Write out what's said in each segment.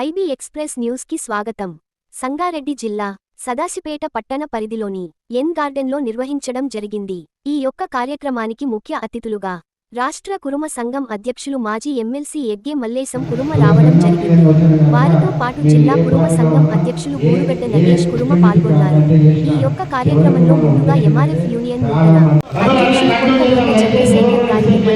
IB express న్యూస్కి స్వాగతం. సంగారెడ్డి జిల్లా సదాశిపేట పట్టణ పరిధిలోని ఎన్ గార్డెన్లో నిర్వహించడం జరిగింది. ఈ యొక్క కార్యక్రమానికి ముఖ్య అతిథులుగా రాష్ట్ర కురుమ సంఘం అధ్యక్షులు మాజీ ఎమ్మెల్సీ ఎగ్గే మల్లేశం కురుమ రావడం జరిగింది. వారితో పాటు జిల్లా కురుమ సంఘం అధ్యక్షులు గోరుగడ్డ నగేష్ కురుమ పాల్గొన్నారు. ఈ యొక్క కార్యక్రమంలో ముందుగా ఎంఆర్ఎఫ్ యూనియన్ నూతన అధ్యక్షులు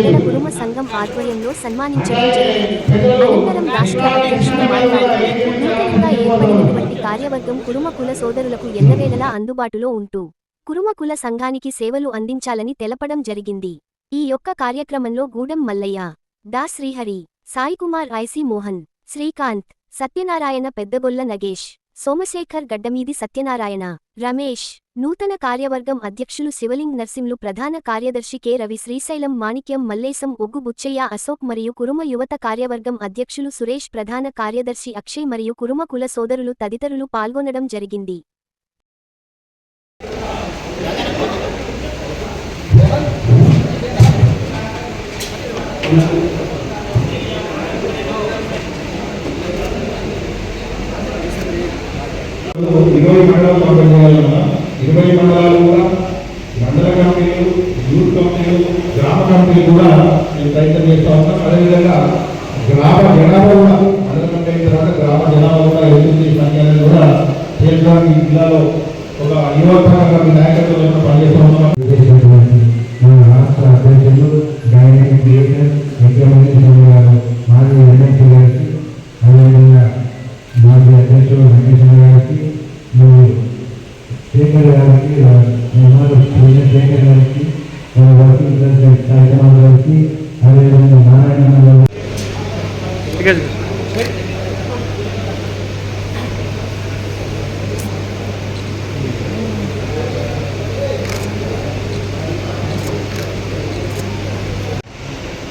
మండల కురుమ సంఘం ఆధ్వర్యంలో సన్మానించడం జరిగింది. అనంతరం రాష్ట్ర అధ్యక్షులు మాట్లాడుతూ నూతనంగా ఏర్పడినటువంటి కార్యవర్గం కురుమ కుల సోదరులకు ఎల్లవేళలా అందుబాటులో ఉంటూ కురుమ కుల సంఘానికి సేవలు అందించాలని తెలపడం జరిగింది. ఈ యొక్క కార్యక్రమంలో గూడెం మల్లయ్య డా శ్రీహరి సాయికుమార్ ఐసి మోహన్ శ్రీకాంత్ సత్యనారాయణ పెద్దగొల్ల నగేష్ సోమశేఖర్ గడ్డమీది సత్యనారాయణ రమేష్ నూతన కార్యవర్గం అధ్యక్షులు శివలింగ్ నర్సింలు ప్రధాన కార్యదర్శి కె. రవి శ్రీశైలం మాణిక్యం మల్లేశం ఒగ్గు బుచ్చయ్య అశోక్ మరియు కురుమ యువత కార్యవర్గం అధ్యక్షులు సురేష్ ప్రధాన కార్యదర్శి అక్షయ్ మరియు కురుమ కుల సోదరులు తదితరులు పాల్గొనడం జరిగింది. ఇరవై మండలాలు పంపిణీ చేయాలన్నా ఇరవై మండలాలు కూడా మండల కంపెనీలు యూత్ కంపెనీలు గ్రామ కంపెనీలు కూడా మేము ప్రయత్నం చేస్తా ఉన్నాం అదేవిధంగా గ్రామ జనాభా కూడా మండల కంపెనీ తర్వాత గ్రామ జనాభా కూడా ఎదుగుతుంది. సంఖ్యను కూడా చేయడానికి జిల్లాలో ఒక యువత నాయకత్వంలో పనిచేస్తూ ఉన్నాం శేఖర్ గారికి మన వర్కింగ్ ప్రెసిడెంట్ కార్యక్రమం గారికి అదేవిధంగా నారాయణ గారు.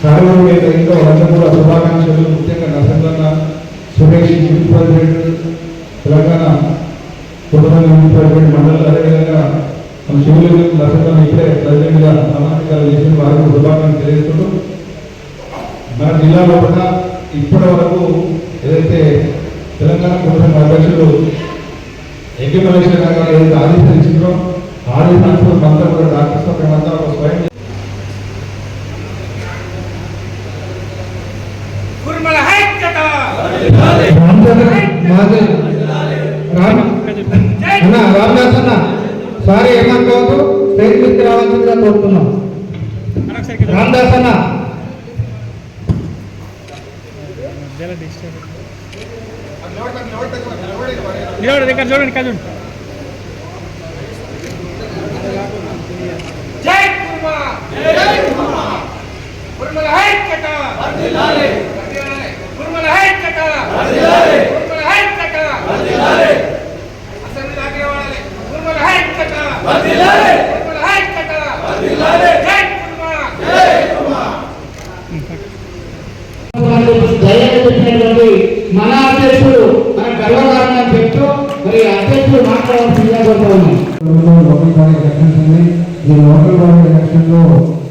కడలూరు మీద వాళ్ళందరూ కూడా శుభాకాంక్షలు. ముఖ్యంగా నరసింహన్న సురేష్ యూత్ ప్రెసిడెంట్ తెలంగాణ కుటుంబ యూత్ ప్రెసిడెంట్ మండలి అదేవిధంగా మన శివులు నరసింహన్న ఇప్పుడే ప్రెసిడెంట్గా సమాధికాలు చేసిన వారికి శుభాకాంక్షలు తెలియజేస్తూ మన జిల్లాలో కూడా ఇప్పటి వరకు ఏదైతే తెలంగాణ కుటుంబ అధ్యక్షులు ఎగ్గిమలేశ్వర గారు ఏదైతే ఆదేశాలు ఇచ్చిందో ఆదేశాలు మనతో కూడా డాక్టర్స్ మేమంతా ఒక స్వయం రామ్ రామదాస్ అన్న. సారీ ఏమనుకోవద్దు స్టేజ్ మీదకి రావాల్సిందిగా కోరుతున్నాం. రామదాస్ అన్న నిలబడు ఇక్కడ చూడండి ఇక్కడ చూడండి జై కుర్మ. జై కుర్మ. కుర్మల హైక్యత వర్ధిల్లాలి కుర్మల జయపెట్టినటువంటి మన అధ్యక్షుడు మన గర్వకారణం చెప్తూ మరి అధ్యక్షుడు మాట్లాడాల్సిందిగా ఈ లోకల్ బాడీ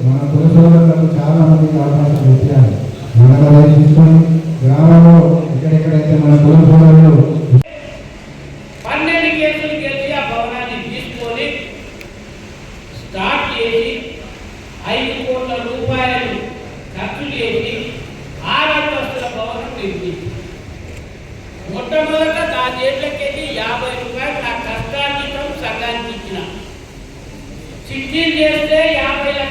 మన సోదరులకు చాలా మందికి అవకాశం ఇచ్చారు. మన తీసుకొని గ్రామంలో ఎక్కడెక్కడైతే మన కుల సోదరులు పన్నెండు కేసులు గెలిచి ఆ భవనాన్ని తీసుకొని స్టార్ట్ చేసి ఐదు కోట్ల రూపాయలు ఖర్చు చేసి ఆరంతస్తుల భవనం నిర్మించి మొట్టమొదట నా చేతులకెళ్ళి యాభై రూపాయలు నా కష్టాన్ని సంఘానికి ఇచ్చిన. సిట్టింగ్ చేస్తే యాభై లక్షలు